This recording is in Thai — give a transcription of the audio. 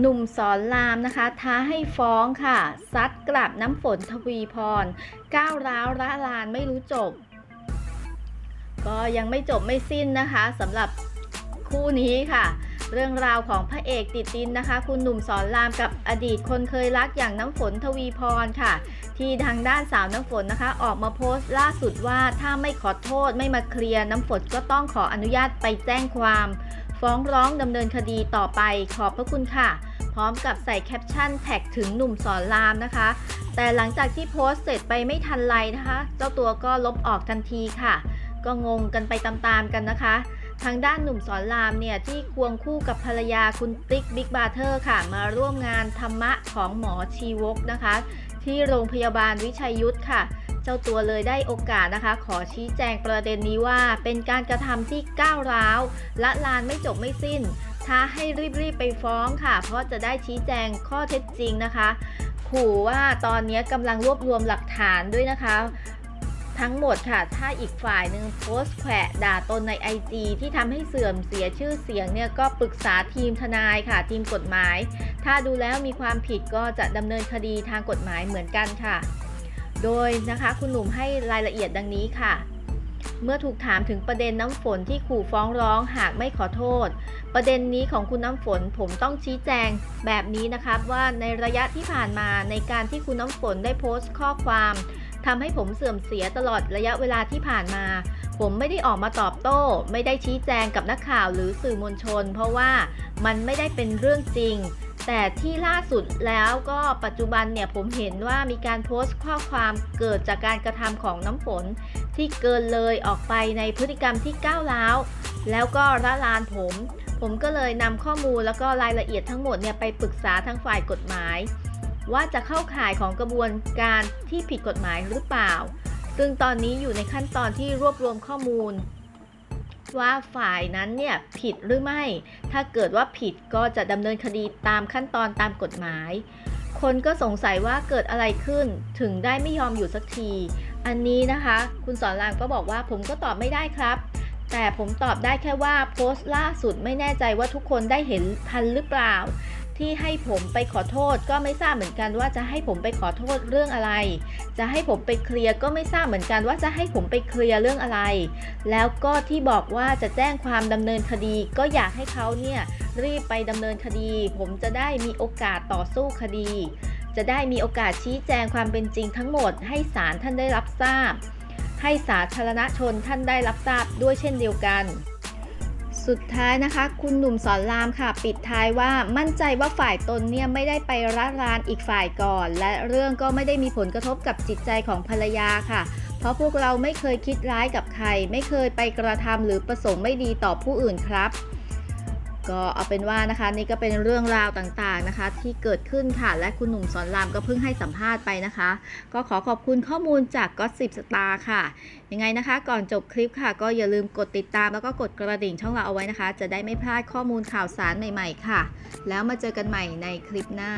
หนุ่มสอนรามนะคะ ท้าให้ฟ้องค่ะซัดกลับน้ำฝนทวีพรก้าวร้าวระลานไม่รู้จบ ก็ยังไม่จบไม่สิ้นนะคะสำหรับคู่นี้ค่ะ เรื่องราวของพระเอกติดดินนะคะ คุณหนุ่มสอนรามกับอดีตคนเคยรักอย่างน้ำฝนทวีพรค่ะ ที่ทางด้านสาวน้ำฝนนะคะ ออกมาโพสต์ล่าสุดว่าถ้าไม่ขอโทษไม่มาเคลียร์น้ำฝนก็ต้องขออนุญาตไปแจ้งความ ฟ้องร้องดำเนินคดีต่อไปขอบพระคุณค่ะ พร้อมกับใส่แคปชั่นแท็กถึงหนุ่มสอนรามนะคะ แต่หลังจากที่โพสต์เสร็จไปไม่ทันไรนะคะ เจ้าตัวก็ลบออกทันทีค่ะ ก็งงกันไปตามๆกันนะคะทางด้านหนุ่มสอนรามเนี่ยที่ควงคู่กับภรรยาคุณติ๊กบิ๊กบาเทอร์ค่ะ มาร่วมงานธรรมะของหมอชีวกนะคะ ที่โรงพยาบาลวิชัยยุทธค่ะ เจ้าตัวเลยได้โอกาสนะคะ ขอชี้แจงประเด็นนี้ว่า เป็นการกระทำที่ก้าวร้าวละลานไม่จบไม่สิ้นท้าให้รีบๆไปฟ้องค่ะ เพราะจะได้ชี้แจงข้อเท็จจริงนะคะขู่ว่าตอนนี้กำลังรวบรวมหลักฐานด้วยนะคะ ทั้งหมดค่ะ ถ้าอีกฝ่ายหนึ่งโพสต์แขวะด่าตนใน IG ที่ทำให้เสื่อมเสียชื่อเสียงเนี่ยก็ปรึกษาทีมทนายค่ะ ทีมกฎหมาย ถ้าดูแล้วมีความผิดก็จะดำเนินคดีทางกฎหมายเหมือนกันค่ะ โดยนะคะคุณหนุ่มให้รายละเอียดดังนี้ค่ะ เมื่อถูกถามถึงประเด็นน้ำฝนที่ขู่ฟ้องร้องหากไม่ขอโทษ ประเด็นนี้ของคุณน้ำฝนผมต้องชี้แจงแบบนี้นะครับว่าในระยะที่ผ่านมาในการที่คุณน้ำฝนได้โพสต์ข้อความทำให้ผมเสื่อมเสียตลอดระยะเวลาที่ผ่านมา ผมไม่ได้ออกมาตอบโต้ ไม่ได้ชี้แจงกับนักข่าวหรือสื่อมวลชน เพราะว่ามันไม่ได้เป็นเรื่องจริง แต่ที่ล่าสุดแล้วก็ปัจจุบันเนี่ยผมเห็นว่ามีการโพสต์ข้อความเกิดจากการกระทำของน้ำฝน ที่เกินเลยออกไปในพฤติกรรมที่ก้าวร้าวแล้วก็ละลานผม ผมก็เลยนำข้อมูลแล้วก็รายละเอียดทั้งหมดเนี่ยไปปรึกษาทางฝ่ายกฎหมาย ว่าจะเข้าข่ายของกระบวนการที่ผิดกฎหมายหรือเปล่า ซึ่งตอนนี้อยู่ในขั้นตอนที่รวบรวมข้อมูล ว่าฝ่ายนั้นเนี่ยผิดหรือไม่ ถ้าเกิดว่าผิดก็จะดำเนินคดีตามขั้นตอนตามกฎหมาย คนก็สงสัยว่าเกิดอะไรขึ้นถึงได้ไม่ยอมอยู่สักที อันนี้นะคะ คุณสอนรามก็บอกว่าผมก็ตอบไม่ได้ครับ แต่ผมตอบได้แค่ว่าโพสต์ล่าสุดไม่แน่ใจว่าทุกคนได้เห็นทันหรือเปล่า ที่ให้ผมไปขอโทษก็ไม่ทราบเหมือนกันว่าจะให้ผมไปขอโทษเรื่องอะไร จะให้ผมไปเคลียร์ก็ไม่ทราบเหมือนกันว่าจะให้ผมไปเคลียร์เรื่องอะไร แล้วก็ที่บอกว่าจะแจ้งความดำเนินคดี ก็อยากให้เขาเนี่ยรีบไปดำเนินคดี ผมจะได้มีโอกาสต่อสู้คดี จะได้มีโอกาสชี้แจงความเป็นจริงทั้งหมด ให้ศาลท่านได้รับทราบ ให้สาธารณชนท่านได้รับทราบด้วยเช่นเดียวกัน สุดท้ายนะคะ คุณหนุ่มสอนรามค่ะ ปิดท้ายว่ามั่นใจว่าฝ่ายตนเนี่ยไม่ได้ไปรัดรานอีกฝ่ายก่อน และเรื่องก็ไม่ได้มีผลกระทบกับจิตใจของภรรยาค่ะ เพราะพวกเราไม่เคยคิดร้ายกับใคร ไม่เคยไปกระทำหรือประสงค์ไม่ดีต่อผู้อื่นครับ ก็เอาเป็นว่านะคะนี่ก็เป็นเรื่องราวต่างๆนะคะ ที่เกิดขึ้นค่ะและคุณหนุ่มสอนรามก็เพิ่งให้สัมภาษณ์ไปนะคะ ก็ขอขอบคุณข้อมูลจากก็สิบสตาร์ค่ะ ยังไงนะคะ ก่อนจบคลิปค่ะ ก็อย่าลืมกดติดตามแล้วก็กดกระดิ่งช่องเราเอาไว้นะคะ จะได้ไม่พลาดข้อมูลข่าวสารใหม่ ๆ ค่ะ แล้วมาเจอกันใหม่ในคลิปหน้า